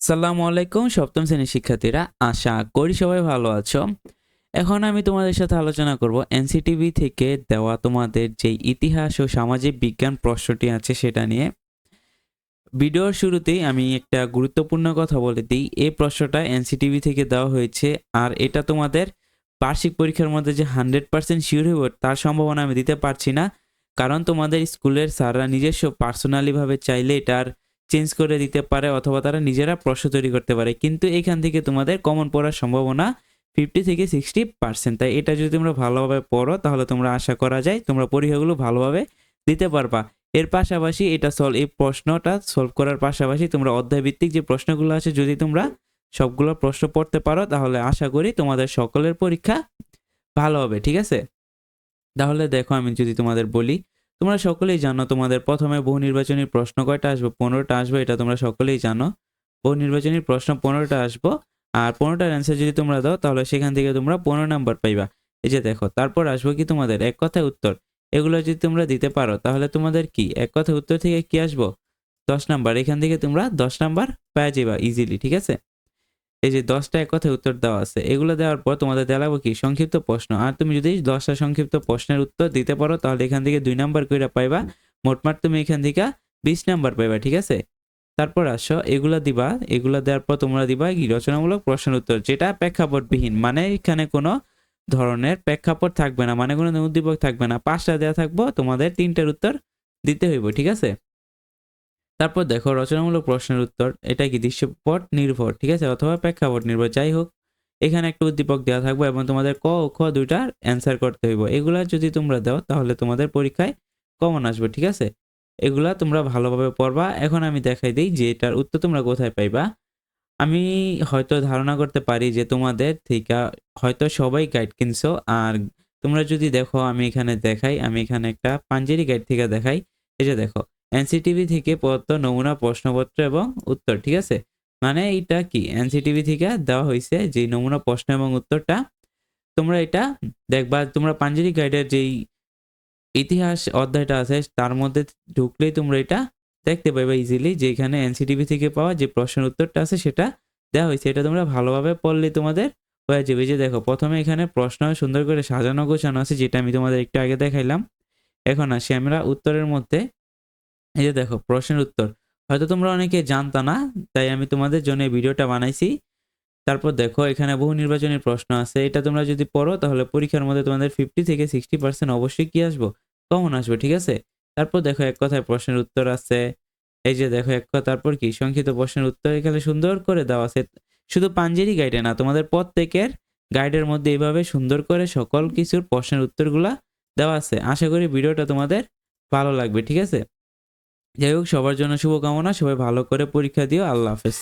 আসসালামু আলাইকুম, সপ্তম শ্রেণির শিক্ষার্থীরা। আশা করি সবাই ভালো আছো। এখন আমি তোমাদের সাথে আলোচনা করব এনসিটিভি থেকে দেওয়া তোমাদের যে ইতিহাস ও সামাজিক বিজ্ঞান প্রশ্নটি আছে সেটা নিয়ে। ভিডিওর শুরুতেই আমি একটা গুরুত্বপূর্ণ কথা বলে দিই। এই প্রশ্নটা এনসিটিভি থেকে দেওয়া হয়েছে আর এটা তোমাদের বার্ষিক পরীক্ষার মধ্যে যে হান্ড্রেড পার্সেন্ট শিওর হইব তার সম্ভাবনা আমি দিতে পারছি না। কারণ তোমাদের স্কুলের স্যাররা নিজস্ব পার্সোনালিভাবে চাইলে এটার চেঞ্জ করে দিতে পারে অথবা তারা নিজেরা প্রশ্ন তৈরি করতে পারে। কিন্তু এখান থেকে তোমাদের কমন পড়ার সম্ভাবনা ফিফটি থেকে সিক্সটি পার্সেন্ট তাই এটা যদি তোমরা ভালোভাবে পড়ো, তাহলে তোমরা আশা করা যায় তোমরা পরীক্ষাগুলো ভালোভাবে দিতে পারবা। এর পাশাপাশি এটা সলভ এই প্রশ্নটা সলভ করার পাশাপাশি তোমরা অধ্যায়ভিত্তিক যে প্রশ্নগুলো আছে, যদি তোমরা সবগুলো প্রশ্ন পড়তে পারো, তাহলে আশা করি তোমাদের সকলের পরীক্ষা ভালো হবে, ঠিক আছে? তাহলে দেখো আমি যদি তোমাদের বলি তোমরা সকলেই জানো, তোমাদের প্রথমে বহু নির্বাচনী প্রশ্ন কয়টা আসবে? পনেরোটা আসবে, এটা তোমরা সকলেই জানো। বহু নির্বাচনী প্রশ্ন পনেরোটা আসব, আর পনেরোটার অ্যান্সার যদি তোমরা দাও, তাহলে সেখান থেকে তোমরা পনেরো নাম্বার পাইবা। এই যে দেখো, তারপর আসব কি তোমাদের? এক কথায় উত্তর। এগুলো যদি তোমরা দিতে পারো, তাহলে তোমাদের কি? এক কথায় উত্তর থেকে কি আসব? দশ নাম্বার এখান থেকে তোমরা দশ নাম্বার পেয়ে যাবা ইজিলি ঠিক আছে? এই যে দশটা এক কথায় উত্তর দেওয়া আছে, এগুলো দেওয়ার পর তোমাদের দেখাবো কি? সংক্ষিপ্ত প্রশ্ন। আর তুমি যদি দশটা সংক্ষিপ্ত প্রশ্নের উত্তর দিতে পারো, তাহলে এখান থেকে দুই নাম্বার করে পাইবা। মোটমাট তুমি এখান থেকে বিশ নাম্বার পাইবা, ঠিক আছে? তারপর আসো, এগুলা দিবা, এগুলা দেওয়ার পর তোমরা দিবা কি? রচনামূলক প্রশ্নের উত্তর, যেটা প্রেক্ষাপটবিহীন। মানে এখানে কোনো ধরনের প্রেক্ষাপট থাকবে না মানে কোনো উদ্দীপক থাকবে না। পাঁচটা দেওয়া থাকব, তোমাদের তিনটার উত্তর দিতে হইব, ঠিক আছে? তারপর দেখো রচনামূলক প্রশ্নের উত্তর, এটা কি দৃশ্যপট নির্ভর, ঠিক আছে? অথবা প্রেক্ষাপট নির্ভর, যাই হোক, এখানে একটা উদ্দীপক দেওয়া থাকবে এবং তোমাদের ক ও খ দুইটার অ্যান্সার করতে হইব। এগুলা যদি তোমরা দাও, তাহলে তোমাদের পরীক্ষায় কমন আসবে, ঠিক আছে? এগুলা তোমরা ভালোভাবে পড়বা। এখন আমি দেখাই দিই যে এটার উত্তর তোমরা কোথায় পাইবা। আমি হয়তো ধারণা করতে পারি যে তোমাদের থেকে হয়তো সবাই গাইড কিনছো, আর তোমরা যদি দেখো, আমি এখানে দেখাই, আমি এখানে একটা পাঞ্জেরি গাইড থেকে দেখাই। যে দেখো এনসিটিভি থেকে পত্র নমুনা, প্রশ্নপত্র এবং উত্তর, ঠিক আছে? মানে এটা কি? এনসিটিভি থেকে দেওয়া হয়েছে যে নমুনা, প্রশ্ন এবং উত্তরটা তোমরা এটা দেখবা, তোমরা পাঞ্জেরি গাইডের যেই ইতিহাস অধ্যায়টা আছে, তার মধ্যে ঢুকলেই তোমরা এটা দেখতে পাইবা ইজিলি যে এখানে এনসিটিভি থেকে পাওয়া যে প্রশ্নের উত্তরটা আছে, সেটা দেওয়া হয়েছে। এটা তোমরা ভালোভাবে পড়লে তোমাদের হয়ে যাবে। যে দেখো, প্রথমে এখানে প্রশ্ন সুন্দর করে সাজানো গোছানো আছে, যেটা আমি তোমাদের একটু আগে দেখাইলাম। এখন আসি আমরা উত্তরের মধ্যে। এই যে দেখো, প্রশ্নের উত্তর। হয়তো তোমরা অনেকে জানতা না, তাই আমি তোমাদের জন্য ভিডিওটা বানাইছি। তারপর দেখো, এখানে বহু নির্বাচনী প্রশ্ন আছে। এটা তোমরা যদি পড়ো, তাহলে পরীক্ষার মধ্যে তোমাদের ফিফটি থেকে সিক্সটি পার্সেন্ট অবশ্যই কি আসব? কমন আসবে, ঠিক আছে? তারপর দেখো, এক কথায় প্রশ্নের উত্তর আছে। এই যে দেখো, এক কথা, তারপর কি? সংক্ষিপ্ত প্রশ্নের উত্তর এখানে সুন্দর করে দেওয়া আছে। শুধু পাঞ্জেরি গাইডে না, তোমাদের প্রত্যেকের গাইডের মধ্যে এইভাবে সুন্দর করে সকল কিছুর প্রশ্নের উত্তরগুলা দেওয়া আছে। আশা করি ভিডিওটা তোমাদের ভালো লাগবে, ঠিক আছে? যাই হোক সবার জন্য শুভকামনা সবাই ভালো করে পরীক্ষা দিও আল্লাহ হাফেজ।